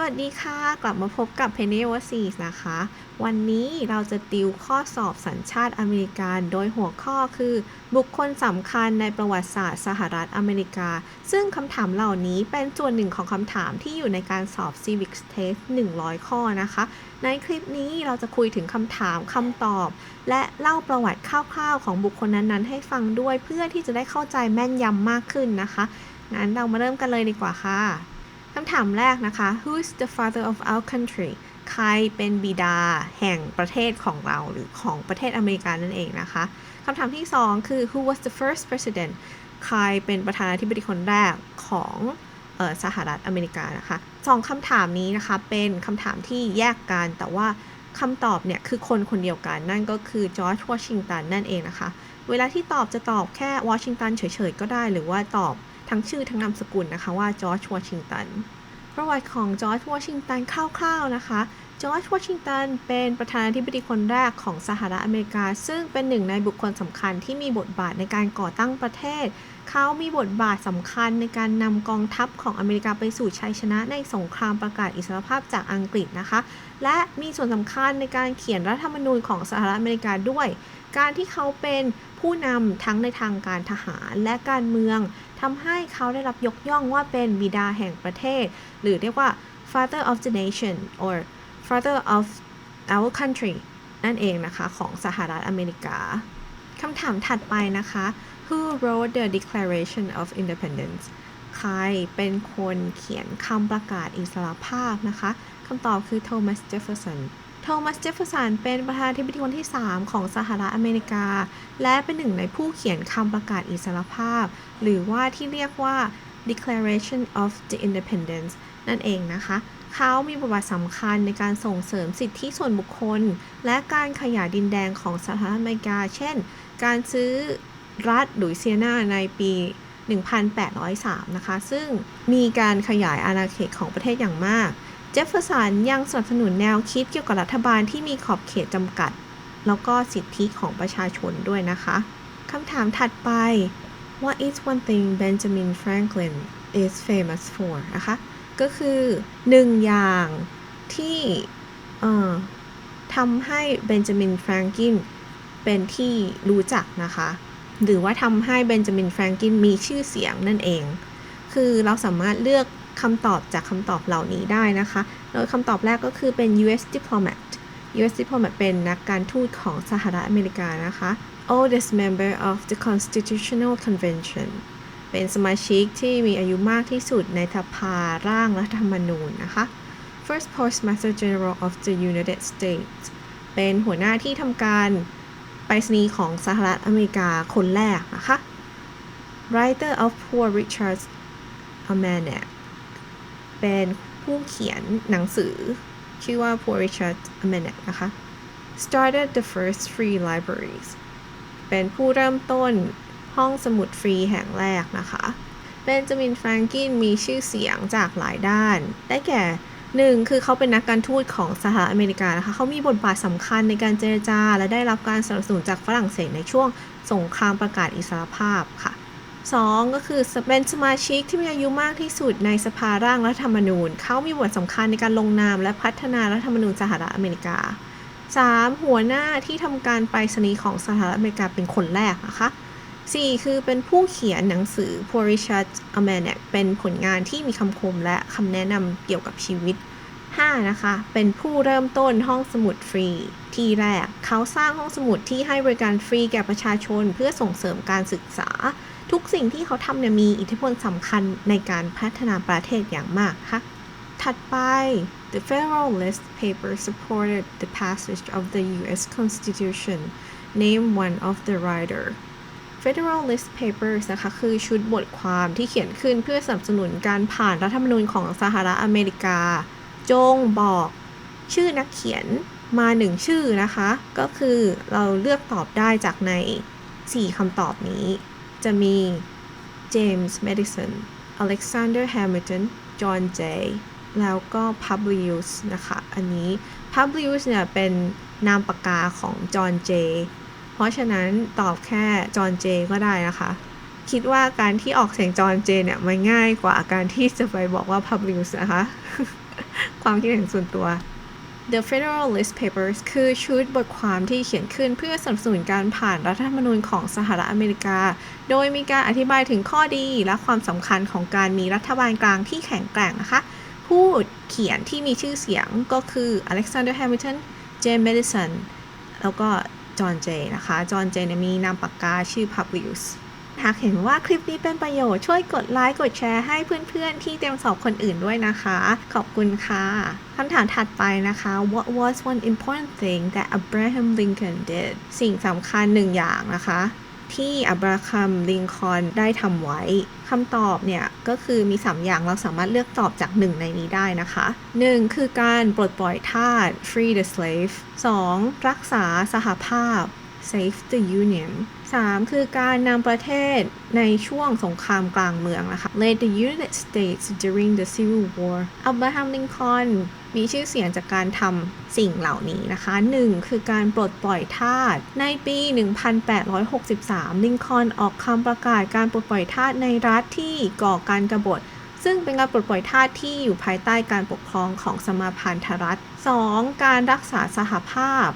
สวัสดีค่ะ กลับมาพบกับ Penny Overseas นะคะ วันนี้เราจะติวข้อสอบสัญชาติอเมริกัน โดยหัวข้อคือ บุคคลสำคัญในประวัติศาสตร์สหรัฐอเมริกา ซึ่งคำถามเหล่านี้เป็นส่วนหนึ่งของคำถามที่อยู่ในการสอบ Civics Test 100 ข้อนะคะ ในคลิปนี้เราจะคุยถึงคำถามคำตอบ และเล่าประวัติคร่าวๆ ของบุคคลนั้นๆ ให้ฟังด้วยเพื่อที่จะได้เข้าใจแม่นยำมากขึ้นนะคะงั้นเรามาเริ่มกันเลยดีกว่าค่ะำถามแรกนะคะ Who is the father of our country ใครเป็นบิดาแห่งประเทศของเราหรือของประเทศอเมริกานั่นเองนะคะคำถามที่ 2 คือ Who was the first president ใครเป็นประธานาธิบดีคนแรกของออสหรัฐอเมริกานะคะสองคำถามนี้นะคะ เป็นคำถามที่แยกกันแต่ว่าคำตอบเนี่ย คือคนคนเดียวกันนั่นก็คือจอร์จวอชิงตันนั่นเองนะคะ เวลาที่ตอบจะตอบแค่วอชิงตันเฉยๆ ก็ได้ หรือว่าตอบทั้งชื่อทั้งนามสกุลนะคะว่าจอร์จวอชิงตัน ประวัติของจอร์จวอชิงตันคร่าวๆนะคะ จอร์จวอชิงตันเป็นประธานาธิบดีคนแรกของสหรัฐอเมริกา ซึ่งเป็นหนึ่งในบุคคลสำคัญที่มีบทบาทในการก่อตั้งประเทศ เขามีบทบาทสำคัญในการนำกองทัพของอเมริกาไปสู่ชัยชนะในสงครามประกาศอิสรภาพจากอังกฤษนะคะ และมีส่วนสำคัญในการเขียนรัฐธรรมนูญของสหรัฐอเมริกาด้วย การที่เขาเป็นผู้นำทั้งในทางการทหารและการเมืองทำให้เขาได้รับยกย่องว่าเป็นบิดาแห่งประเทศ หรือเรียกว่า father of the nation or father of our country นั่นเองนะคะ ของสหรัฐอเมริกาคำถามถัดไปนะคะ Who wrote the Declaration of Independence ใครเป็นคนเขียนคำประกาศอิสรภาพนะคะคำตอบคือ Thomas Jefferson โทมัส เจฟเฟอร์สัน เป็นประธานาธิบดีคนที่ 3 ของสหรัฐอเมริกา และเป็นหนึ่งในผู้เขียนคำประกาศอิสรภาพ หรือว่าที่เรียกว่า Declaration of the Independence นั่นเองนะคะ เขามีบทบาทสำคัญในการส่งเสริมสิทธิส่วนบุคคล และการขยายดินแดนของสหรัฐอเมริกา เช่น การซื้อรัฐหลุยเซียนาในปี 1803 นะคะ ซึ่งมีการขยายอาณาเขตของประเทศอย่างมาก เจฟเฟอร์สันยังสนับสนุนแนวคิดเกี่ยวกับรัฐบาลที่มีขอบเขตจำกัด แล้วก็สิทธิของประชาชนด้วยนะคะคำถามถัดไป What is one thing Benjamin Franklin is famous for นะคะ ก็คือหนึ่งอย่างที่ทำให้เบนจามินแฟรงกินเป็นที่รู้จักนะคะ หรือว่าทำให้เบนจามินแฟรงกินมีชื่อเสียงนั่นเอง คือเราสามารถเลือกคำตอบจากคำตอบเหล่านี้ได้นะคะ โดยคำตอบแรกก็คือเป็น U.S. diplomat U.S. diplomat เป็นนักการทูตของสหรัฐอเมริกานะคะ oldest member of the Constitutional Convention เป็นสมาชิกที่มีอายุมากที่สุดในสภาร่างรัฐธรรมนูญนะคะ First Postmaster General of the United States เป็นหัวหน้าที่ทำการไปรษณีย์ของสหรัฐอเมริกาคนแรกนะคะ Writer of Poor Richard's Almanac เป็นผู้เขียนหนังสือ ชื่อว่า Poor Richard's Almanac นะคะ Started the first free libraries เป็นผู้เริ่มต้น ห้องสมุดฟรีแห่งแรกนะคะเบนจามินแฟรงกินมีชื่อเสียงจากหลายด้าน ได้แก่หนึ่งคือเขาเป็นนักการทูตของสหรัฐอเมริกานะคะเขามีบทบาทสำคัญในการเจรจา และได้รับการสนับสนุนจากฝรั่งเศสในช่วงสงครามประกาศอิสรภาพค่ะ 2 ก็คือเป็นสมาชิกที่มีอายุมากที่สุดในสภาร่างรัฐธรรมนูญ เขามีบทสำคัญในการลงนามและพัฒนารัฐธรรมนูญสหรัฐอเมริกา 3. หัวหน้าที่ทำการไปรษณีย์ของสหรัฐอเมริกาเป็นคนแรกนะคะ 4. คือเป็นผู้เขียนหนังสือ Poor Richard Almanac เป็นผลงานที่มีคำคมและคำแนะนำเกี่ยวกับชีวิต 5. นะคะ เป็นผู้เริ่มต้นห้องสมุดฟรี ที่แรก เขาสร้างห้องสมุดที่ให้บริการฟรีแก่ประชาชนเพื่อส่งเสริมการศึกษา ทุกสิ่งที่เขาทำเนี่ยมีอิทธิพลสำคัญในการพัฒนาประเทศอย่างมากค่ะถัดไป The Federalist Paper supported the passage of the U.S. Constitution. Name one of the writer. Federalist Papers นะคะคือชุดบทความที่เขียนขึ้นเพื่อสนับสนุนการผ่านรัฐธรรมนูญของสหรัฐอเมริกา จงบอก ชื่อนักเขียนมาหนึ่งชื่อนะคะ ก็คือเราเลือกตอบได้จากใน 4คำตอบนี้ จะมี James Madison Alexander Hamilton John Jay แล้วก็ Publius นะคะ อันนี้ Publius เนี่ยเป็นนามปากกาของ John Jay เพราะฉะนั้นตอบแค่ John Jay ก็ได้นะคะ คิดว่าการที่ออกเสียง John Jay เนี่ยมันง่ายกว่าการที่จะไปบอกว่า Publius นะคะ ความคิดเห็นส่วนตัว The Federalist Papers คือชุดบทความที่เขียนขึ้นเพื่อสนับสนุนการผ่านรัฐธรรมนูญของสหรัฐอเมริกา โดยมีการอธิบายถึงข้อดีและความสำคัญของการมีรัฐบาลกลางที่แข็งแกร่งนะคะ ผู้เขียนที่มีชื่อเสียงก็คือ Alexander Hamilton James Madison แล้วก็ จอห์นเจนะคะ จอห์นเจเนี่ยมีนามปากกาชื่อ Publius หากเห็นว่าคลิปนี้เป็นประโยชน์ช่วยกดไลค์กดแชร์ให้เพื่อนๆ ที่เตรียมสอบคนอื่นด้วยนะคะ ขอบคุณค่ะคำถามถัดไปนะคะ What was one important thing that Abraham Lincoln did สิ่งสำคัญหนึ่งอย่างนะคะ ที่อับราฮัมลิงคอนได้ทำไว้ คำตอบเนี่ยก็คือมี 3 อย่างเราสามารถเลือกตอบจากหนึ่งในนี้ได้นะคะ 1. คือการปลดปล่อยทาส free the slave 2. รักษาสหภาพ save the union 3. คือการนำประเทศในช่วงสงครามกลางเมืองนะคะ led the United States during the Civil War อับราฮัมลินคอน มีชื่อเสียงจากการทำสิ่งเหล่านี้นะคะ 1. คือการปลดปล่อยทาส ในปี 1863 ลิงคอนออกคำประกาศการปลดปล่อยทาสในรัฐที่ก่อการกบฏซึ่งเป็นการปลดปล่อยทาสที่อยู่ภายใต้การปกครองของสมาพันธรัฐ 2. การรักษาสหภาพ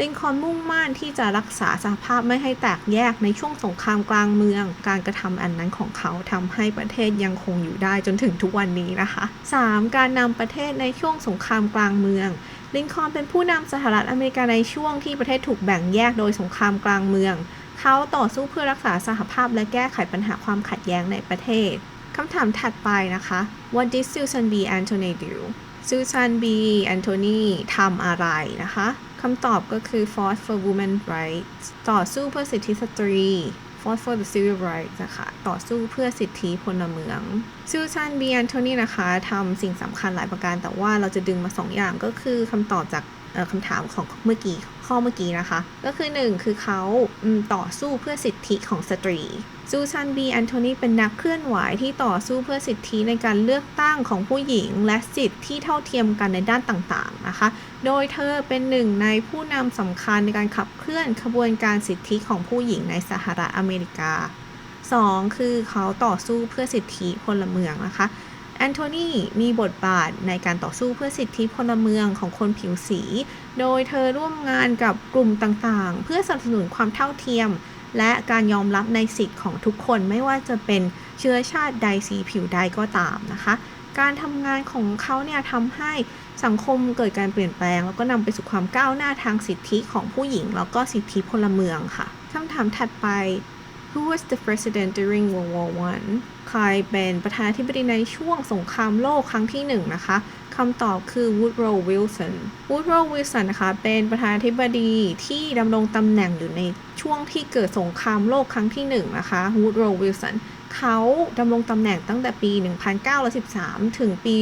ลิงคอนมุ่งมั่นที่จะรักษาสภาพไม่ให้แตกแยกในช่วงสงครามกลางเมือง การกระทำอันนั้นของเขาทำให้ประเทศยังคงอยู่ได้จนถึงทุกวันนี้นะคะ 3. การนำประเทศในช่วงสงครามกลางเมืองลิงคอนเป็นผู้นำสหรัฐอเมริกาในช่วงที่ประเทศถูกแบ่งแยกโดยสงครามกลางเมือง เขาต่อสู้เพื่อรักษาสหภาพและแก้ไขปัญหาความขัดแย้งในประเทศ คำถามถัดไปนะคะ What did Susan B. Anthony do Susan B. Anthony ทำอะไรนะคะคำตอบก็คือ Fought for Women's Rights ต่อสู้เพื่อสิทธิสตรี Fought for the Civil Rights นะคะ ต่อสู้เพื่อสิทธิพลเมือง Susan B. Anthony นะคะทำสิ่งสำคัญหลายประการ แต่ว่าเราจะดึงมา 2 อย่างก็คือคำตอบจากคำถามของเมื่อกี้ข้อเมื่อกี้นะคะ ก็คือ 1 คือเขาต่อสู้เพื่อสิทธิของสตรี ซูซานบีแอนโทนีเป็นนักเคลื่อนไหวที่ต่อสู้เพื่อสิทธิในการเลือกตั้งของผู้หญิง และสิทธิที่เท่าเทียมกันในด้านต่างๆนะคะ โดยเธอเป็นหนึ่งในผู้นำสำคัญในการขับเคลื่อนขบวนการสิทธิของผู้หญิงในสหรัฐอเมริกา 2. คือเขาต่อสู้เพื่อสิทธิพลเมืองนะคะแอนโทนีมีบทบาทในการต่อสู้เพื่อสิทธิพลเมืองของคนผิวสี โดยเธอร่วมงานกับกลุ่มต่างๆ เพื่อสนับสนุนความเท่าเทียม และการยอมรับในสิทธิของทุกคนไม่ว่าจะเป็นเชื้อชาติใดสีผิวใดก็ตามนะคะ การทำงานของเขาเนี่ยทำให้สังคมเกิดการเปลี่ยนแปลง แล้วก็นำไปสู่ความก้าวหน้าทางสิทธิของผู้หญิง แล้วก็สิทธิพลเมืองค่ะคำถามถัดไป Who was the president during World War One ใครเป็นประธานาธิบดีในช่วงสงครามโลกครั้งที่หนึ่งนะคะคำตอบคือ Woodrow Wilson Woodrow Wilson นะคะ เป็นประธานาธิบดีที่ดำรงตำแหน่งอยู่ในช่วงที่เกิดสงครามโลกครั้งที่หนึ่งนะคะ Woodrow Wilson เขาดำรงตำแหน่งตั้งแต่ปี 1913 ถึงปี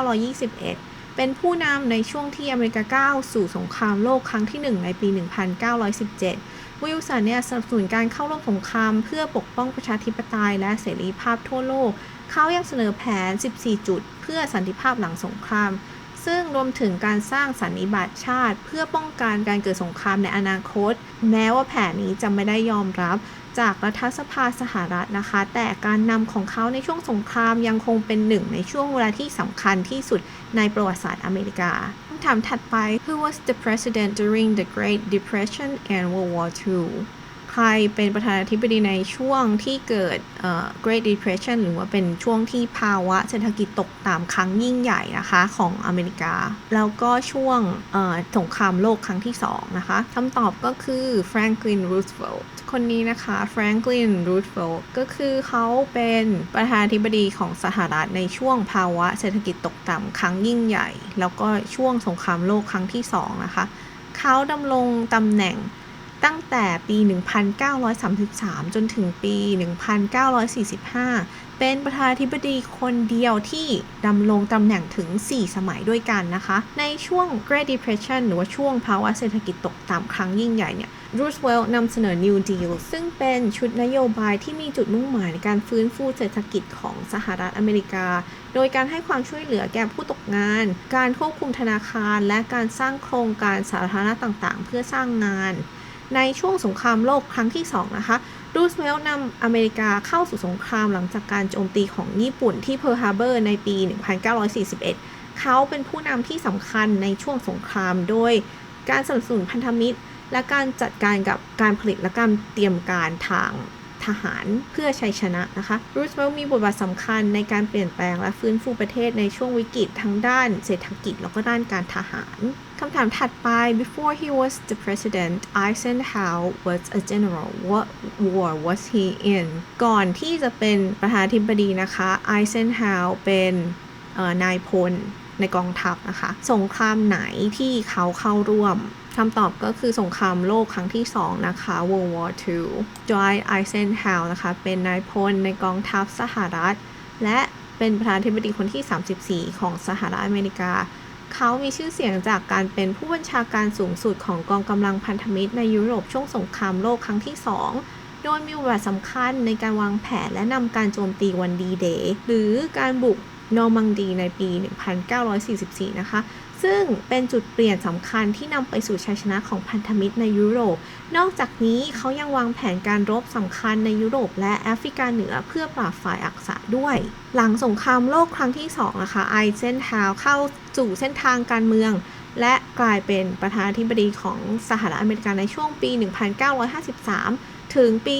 1921เป็นผู้นำในช่วงที่อเมริกาก้าวสู่สงครามโลกครั้งที่ 1 ในปี 1917 วิลสันเนี่ยสนับสนุนการเข้าร่วมสงครามเพื่อปกป้องประชาธิปไตยและเสรีภาพทั่วโลก เขายังเสนอแผน 14 จุด เพื่อสันติภาพหลังสงคราม ซึ่งรวมถึงการสร้างสันนิบาตชาติ เพื่อป้องกันการเกิดสงครามในอนาคต แม้ว่าแผนนี้จะไม่ได้ยอมรับจากรัฐสภาสหรัฐนะคะ แต่การนำของเขาในช่วงสงครามยังคงเป็นหนึ่งในช่วงเวลาที่สำคัญที่สุดในประวัติศาสตร์อเมริกาำถามถัดไป Who was the president during the Great Depression and World War II ใครเป็นประธานาธิบดีในช่วงที่เกิด Great Depression หรือว่าเป็นช่วงที่ภาวะเศรษฐกิจตกต่ำครั้งยิ่งใหญ่นะคะของอเมริกา แล้วก็ช่วงสงครามโลกครั้งที่2นะคะคำตอบก็คือ Franklin Roosevelt คนนี้นะคะ Franklin Roosevelt ก็คือเขาเป็นประธานาธิบดีของสหรัฐในช่วงภาวะเศรษฐกิจตกต่ำครั้งยิ่งใหญ่ แล้วก็ช่วงสงครามโลกครั้งที่2นะคะเขาดำรงตำแหน่ง ตั้งแต่ปี 1933 จนถึงปี 1945 เป็นประธานาธิบดีคนเดียวที่ดำรงตำแหน่งถึง 4 สมัยด้วยกันนะคะ ในช่วง Great Depression หรือว่าช่วงภาวะเศรษฐกิจตกต่ำครั้งยิ่งใหญ่เนี่ยรูสเวลต์นำเสนอ New Deal ซึ่งเป็นชุดนโยบายที่มีจุดมุ่งหมายในการฟื้นฟูเศรษฐกิจของสหรัฐอเมริกา โดยการให้ความช่วยเหลือแก่ผู้ตกงาน การควบคุมธนาคาร และการสร้างโครงการสาธารณะต่างๆ เพื่อสร้างงาน ในช่วงสงครามโลกครั้งที่ 2 นะคะรูสเวลต์นำอเมริกาเข้าสู่สงครามหลังจากการโจมตีของญี่ปุ่นที่เพิร์ลฮาร์เบอร์ในปี 1941 เขาเป็นผู้นำที่สำคัญในช่วงสงครามโดยการสนับสนุนพันธมิตร และการจัดการกับการผลิตและการเตรียมการทาง ทหารเพื่อชัยชนะนะคะรูสเวลต์มีบทบาทสำคัญในการเปลี่ยนแปลงและฟื้นฟูประเทศในช่วงวิกฤตทั้งด้านเศรษฐกิจแล้วก็ด้านการทหารคำถามถัดไป before he was the president Eisenhower was a general what war was he in ก่อนที่จะเป็นประธานาธิบดีนะคะ Eisenhower เป็นนายพลในกองทัพนะคะ สงครามไหนที่เขาเข้าร่วม คำตอบก็คือสงครามโลกครั้งที่ 2 นะคะ World War II Dwight Eisenhower นะคะ เป็นนายพลในกองทัพสหรัฐ และเป็นประธานาธิบดีคนที่ 34 ของสหรัฐอเมริกา เขามีชื่อเสียงจากการเป็นผู้บัญชาการสูงสุดของกองกำลังพันธมิตรในยุโรปช่วงสงครามโลกครั้งที่ 2โดยมีบทบาทสำคัญในการวางแผนและนำการโจมตีวันดีเดย์หรือการบุกนอร์มังดีในปี 1944 นะคะ ซึ่งเป็นจุดเปลี่ยนสำคัญที่นำไปสู่ชัยชนะของพันธมิตรในยุโรป นอกจากนี้เขายังวางแผนการรบสำคัญในยุโรป และแอฟริกาเหนือเพื่อปราบฝ่ายอักษะด้วย หลังสงครามโลกครั้งที่2นะคะไอเซนฮาวเข้าสู่เส้นทางการเมือง และกลายเป็นประธานาธิบดีของสหรัฐอเมริกาในช่วงปี 1953 ถึงปี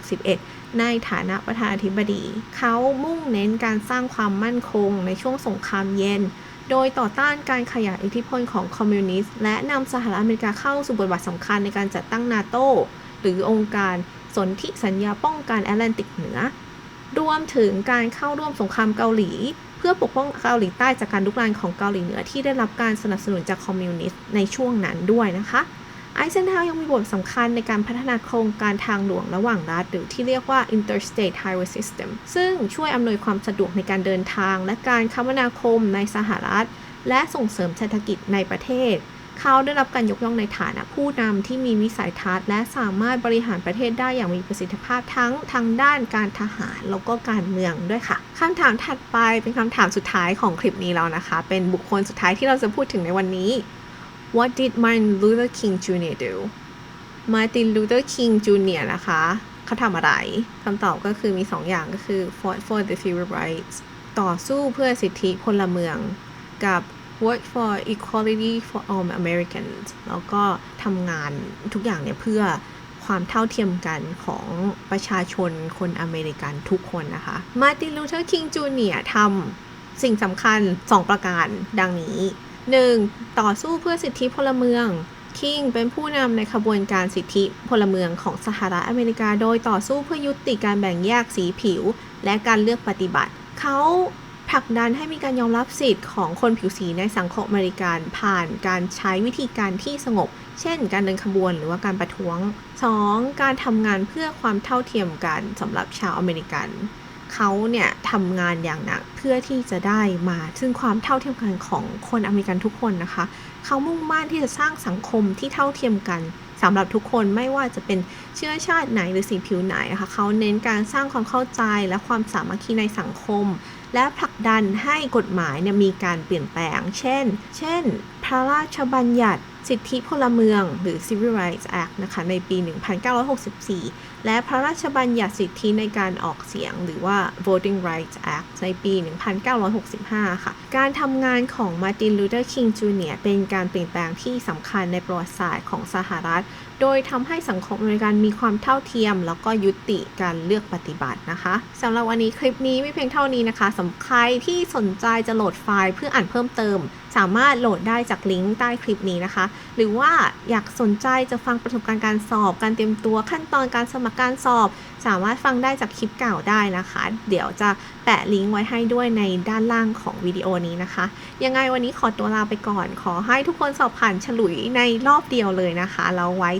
1961ในฐานะประธานาธิบดี เขามุ่งเน้นการสร้างความมั่นคงในช่วงสงครามเย็น โดยต่อต้านการขยายอิทธิพลของคอมมิวนิสต์และนำสหรัฐอเมริกาเข้าสู่บทบาทสำคัญในการจัดตั้งนาโตหรือองค์การสนธิสัญญาป้องกันแอตแลนติกเหนือ รวมถึงการเข้าร่วมสงครามเกาหลี เพื่อปกป้องเกาหลีใต้จากการลุกรานของเกาหลีเหนือที่ได้รับการสนับสนุนจากคอมมิวนิสต์ในช่วงนั้นด้วยนะคะ ไอเซนฮาวยังมีบทสำคัญในการพัฒนาโครงการทางหลวงระหว่างรัฐ หรือที่เรียกว่า interstate highway system ซึ่งช่วยอำนวยความสะดวกในการเดินทาง และการคมนาคมในสหรัฐ และส่งเสริมเศรษฐกิจในประเทศ เขาได้รับการยกย่องในฐานะผู้นำที่มีวิสัยทัศน์ และสามารถบริหารประเทศได้อย่างมีประสิทธิภาพทั้งทางด้านการทหารแล้วก็การเมืองด้วยค่ะคำถามถัดไปเป็นคำถามสุดท้ายของคลิปนี้แล้วนะคะ เป็นบุคคลสุดท้ายที่เราจะพูดถึงในวันนี้ What did Martin Luther King Jr. do Martin Luther King Jr. นะคะเขาทำอะไรคำตอบก็คือมี 2 อย่างก็คือ fought for the civil rights ต่อสู้เพื่อสิทธิพลเมือง กับ work for equality for all Americans แล้วก็ทำงานทุกอย่างเนี่ยเพื่อความเท่าเทียมกันของประชาชนคนอเมริกันทุกคนนะคะ Martin Luther King Jr. ทำสิ่งสำคัญ 2 ประการดังนี้ 1. ต่อสู้เพื่อสิทธิพลเมือง คิงเป็นผู้นำในขบวนการสิทธิพลเมืองของสหรัฐอเมริกา โดยต่อสู้เพื่อยุติการแบ่งแยกสีผิว และการเลือกปฏิบัติ เขาผลักดันให้มีการยอมรับสิทธิ์ของคนผิวสีในสังคมอเมริกันผ่านการใช้วิธีการที่สงบ เช่น การเดินขบวนหรือว่าการประท้วง 2. การทำงานเพื่อความเท่าเทียมกันสำหรับชาวอเมริกัน เขาเนี่ยทำงานอย่างหนักเพื่อที่จะได้มา ซึ่งความเท่าเทียมกันของคนอเมริกันทุกคนนะคะ เขามุ่งมั่นที่จะสร้างสังคมที่เท่าเทียมกันสำหรับทุกคนไม่ว่าจะเป็นเชื้อชาติไหนหรือสีผิวไหนนะคะเขาเน้นการสร้างความเข้าใจและความสามัคคีในสังคม และผลักดันให้กฎหมายเนี่ยมีการเปลี่ยนแปลง เช่น เช่น พระราชบัญญัติสิทธิพลเมืองหรือ Civil Rights Act นะคะในปี 1964 และพระราชบัญญัติสิทธิในการออกเสียงหรือว่า Voting Rights Act ในปี 1965 ค่ะ การทำงานของมาร์ตินลูเทอร์คิงจูเนียร์เป็นการเปลี่ยนแปลงที่สำคัญในประวัติศาสตร์ของสหรัฐ โดยทำให้สังคมอเมริกันมีความเท่าเทียม แล้วก็ยุติการเลือกปฏิบัตินะคะสำหรับวันนี้คลิปนี้ไม่เพียงเท่านี้นะคะสำหรับใครที่สนใจจะโหลดไฟล์เพื่ออ่านเพิ่มเติม สามารถโหลดได้จากลิงก์ใต้คลิปนี้นะคะ หรือว่าอยากสนใจจะฟังประสบการณ์การสอบ การเตรียมตัวขั้นตอนการสมัครการสอบ สามารถฟังได้จากคลิปเก่าได้นะคะ เดี๋ยวจะแปะลิงก์ไว้ให้ด้วยในด้านล่างของวิดีโอนี้นะคะ ยังไงวันนี้ขอตัวลาไปก่อน ขอให้ทุกคนสอบผ่านฉลุยในรอบเดียวเลยนะคะแล้วไว้